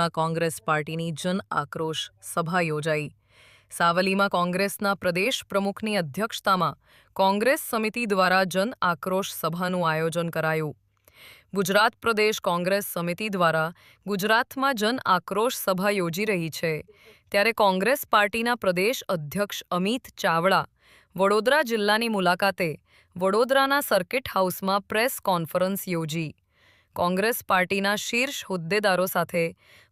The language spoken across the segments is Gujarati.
સાવલીમાં કોંગ્રેસ પાર્ટીની જન આક્રોશ સભા યોજાઈ. સાવલીમાં કોંગ્રેસના પ્રદેશ પ્રમુખની અધ્યક્ષતામાં કોંગ્રેસ સમિતિ દ્વારા જન આક્રોશ સભાનું આયોજન કરાયું. ગુજરાત પ્રદેશ કોંગ્રેસ સમિતિ દ્વારા ગુજરાતમાં જન આક્રોશ સભા યોજી રહી છે. ત્યારે કોંગ્રેસ પાર્ટીના પ્રદેશ અધ્યક્ષ અમિત ચાવડા વડોદરા જિલ્લાની મુલાકાતે વડોદરાના સર્કિટ હાઉસમાં પ્રેસ કોન્ફરન્સ યોજી. કોંગ્રેસ પાર્ટીના શીર્ષ હોદ્દેદારો સાથે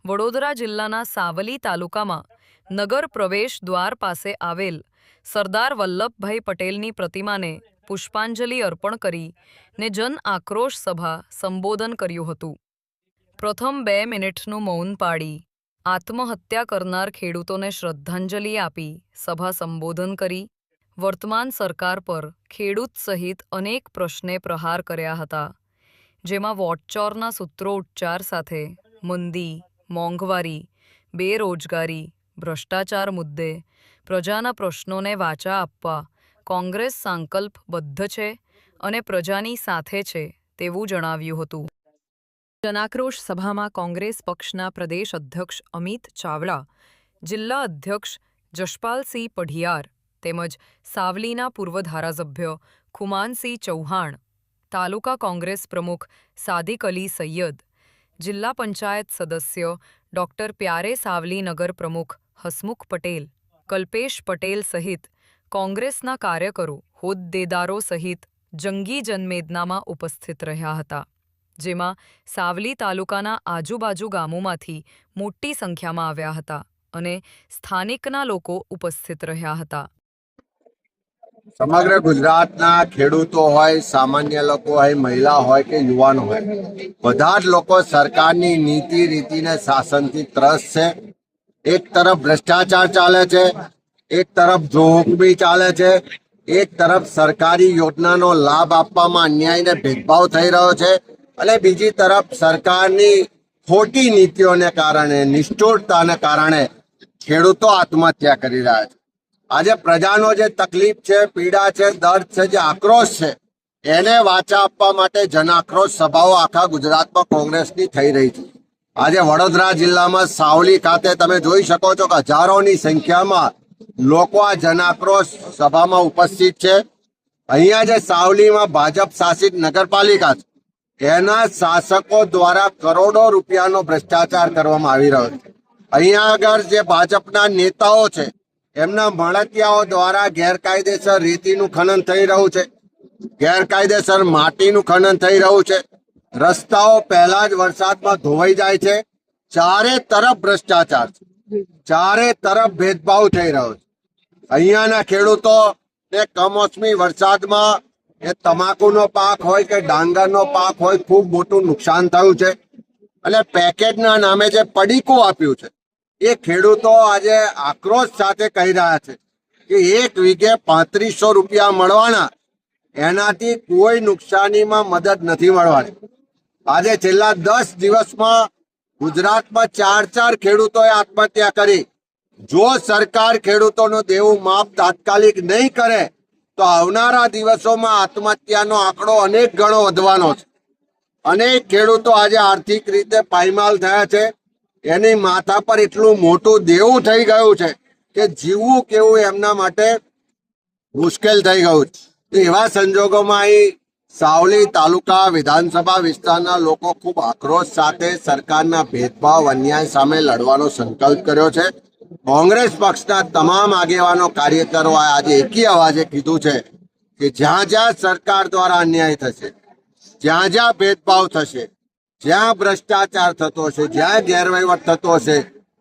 વડોદરા જિલ્લાના સાવલી તાલુકામાં નગર પ્રવેશ દ્વાર પાસે આવેલ સરદાર વલ્લભભાઈ પટેલની પ્રતિમાને પુષ્પાંજલિ અર્પણ કરી ને જન આક્રોશ સભા સંબોધન કર્યું હતું. પ્રથમ બે મિનિટનું મૌન પાડી આત્મહત્યા કરનાર ખેડૂતોને શ્રદ્ધાંજલિ આપી સભા સંબોધન કરી વર્તમાન સરકાર પર ખેડૂત સહિત અનેક પ્રશ્ને પ્રહાર કર્યા હતા. જેમાં વોટચોરના સૂત્રો ઉચ્ચાર સાથે મંદી, મોંઘવારી, બેરોજગારી, ભ્રષ્ટાચાર મુદ્દે પ્રજાના પ્રશ્નોને વાચા આપવા કોંગ્રેસ સંકલ્પબદ્ધ છે અને પ્રજાની સાથે છે તેવું જણાવ્યું હતું. જનાક્રોશ સભામાં કોંગ્રેસ પક્ષના પ્રદેશ અધ્યક્ષ અમિત ચાવડા, જિલ્લા અધ્યક્ષ જશપાલસિંહ પઢિયાર તેમજ સાવલીના પૂર્વ ધારાસભ્ય ખુમાનસિંહ ચૌહાણ તાલુકા કોંગ્રેસ પ્રમુખ સાદિક અલી સૈયદ, જિલ્લા પંચાયત સદસ્ય ડોક્ટર પ્યારે સાવલી નગર પ્રમુખ હસમુખ પટેલ, કલ્પેશ પટેલ સહિત કોંગ્રેસના કાર્યકરો હોદ્દેદારો સહિત જંગી જનમેદનામાં ઉપસ્થિત રહ્યા હતા, જેમાં સાવલી તાલુકાના આજુબાજુ ગામોમાંથી મોટી સંખ્યામાં આવ્યા હતા અને સ્થાનિકના લોકો ઉપસ્થિત રહ્યા હતા. સમગ્ર ગુજરાતના ખેડૂતો હોય, સામાન્ય લોકો હોય, મહિલા હોય કે યુવાનો હોય, બધા જ લોકો સરકારની નીતિ, રીતિને શાસનથી ત્રસ્ત છે. એક તરફ ભ્રષ્ટાચાર ચાલે છે, એક તરફ જોહુકમી ચાલે છે, એક તરફ સરકારી યોજનાનો લાભ આપવામાં અન્યાયને ભેદભાવ થઈ રહ્યો છે અને બીજી તરફ સરકારની ખોટી નીતિઓને કારણે, નિષ્ઠુરતાને કારણે ખેડૂતો આત્મહત્યા કરી રહ્યા છે. આજે પ્રજાનો જે તકલીફ છે, પીડા છે, દર્દ છે, જે આક્રોશ છે, એને વાચા આપવા માટે જનાક્રોશ સભાઓ આખા ગુજરાતમાં કોંગ્રેસની થઈ રહી છે. આજે વડોદરા જિલ્લામાં સાવલી ખાતે તમે જોઈ શકો છો કે હજારોની સંખ્યામાં લોકો આ જનાક્રોશ સભામાં ઉપસ્થિત છે. અહીંયા જે સાવલીમાં ભાજપ શાસિત નગરપાલિકા છે, એના શાસકો દ્વારા કરોડો રૂપિયાનો ભ્રષ્ટાચાર કરવામાં આવી રહ્યો છે. અહીંયા આગળ જે ભાજપના નેતાઓ છે એમના મળતિયાઓ દ્વારા ગેરકાયદેસર રેતીનું ખનન થઈ રહ્યું છે. ગેરકાયદેસર માટીનું ખનન થઈ રહ્યું છે. રસ્તાઓ પહેલા જ વરસાદમાં ધોવાઈ જાય છે. ચારે તરફ ભ્રષ્ટાચાર છે. ચારે તરફ ભેદભાવ થઈ રહ્યો છે. અહીંયાના ખેડૂતો ને કમોસમી વરસાદમાં એ તમાકુનો પાક હોય કે ડાંગરનો પાક હોય ખૂબ મોટું નુકસાન થયું છે. અને પેકેટના નામે જે પડીકું આપ્યું છે. એ ખેડૂતો આજે આક્રોશ સાથે કહી રહ્યા છે કે એક વીઘે પાંત્રીસો રૂપિયા મળવાના, એનાથી કોઈ નુકસાનીમાં મદદ નથી મળવાની. આજે છેલ્લા દસ દિવસમાં ગુજરાતમાં ચાર ચાર ખેડૂતોએ આત્મહત્યા કરી. જો સરકાર ખેડૂતોનું દેવું માપ તાત્કાલિક નહીં કરે, તો આવનારા દિવસોમાં આત્મહત્યાનો આંકડો અનેક ગણો વધવાનો છે. અનેક ખેડૂતો આજે આર્થિક રીતે પાયમાલ થયા છે. એની માથા પર એટલું મોટું દેવું થઈ ગયું છે કે જીવવું કેવું એમના માટે મુશ્કેલ થઈ ગયું છે. એવા સંજોગોમાં અહીં સાવલી તાલુકા વિધાનસભા વિસ્તારના લોકો ખૂબ આક્રોશ સાથે સરકારના ભેદભાવ, અન્યાય સામે લડવાનો સંકલ્પ કર્યો છે. કોંગ્રેસ પક્ષના તમામ આગેવાનો કાર્યકરો આજે એકી અવાજે કીધું છે કે જ્યાં જ્યાં સરકાર દ્વારા અન્યાય થશે, જ્યાં જ્યાં ભેદભાવ થશે જ્યાં ભ્રષ્ટાચાર થતો હશે જ્યાં ગેરવહીવટ થતો હશે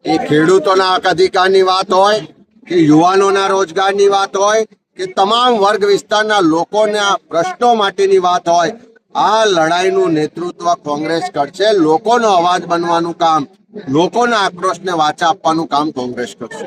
એ ખેડૂતોના અધિકારની વાત હોય, કે યુવાનોના રોજગારની વાત હોય, કે તમામ વર્ગ વિસ્તારના લોકોના પ્રશ્નો માટેની વાત હોય, આ લડાઈનું નેતૃત્વ કોંગ્રેસ કરશે. લોકોનો અવાજ બનવાનું કામ, લોકોના આક્રોશને વાચા આપવાનું કામ કોંગ્રેસ કરશે.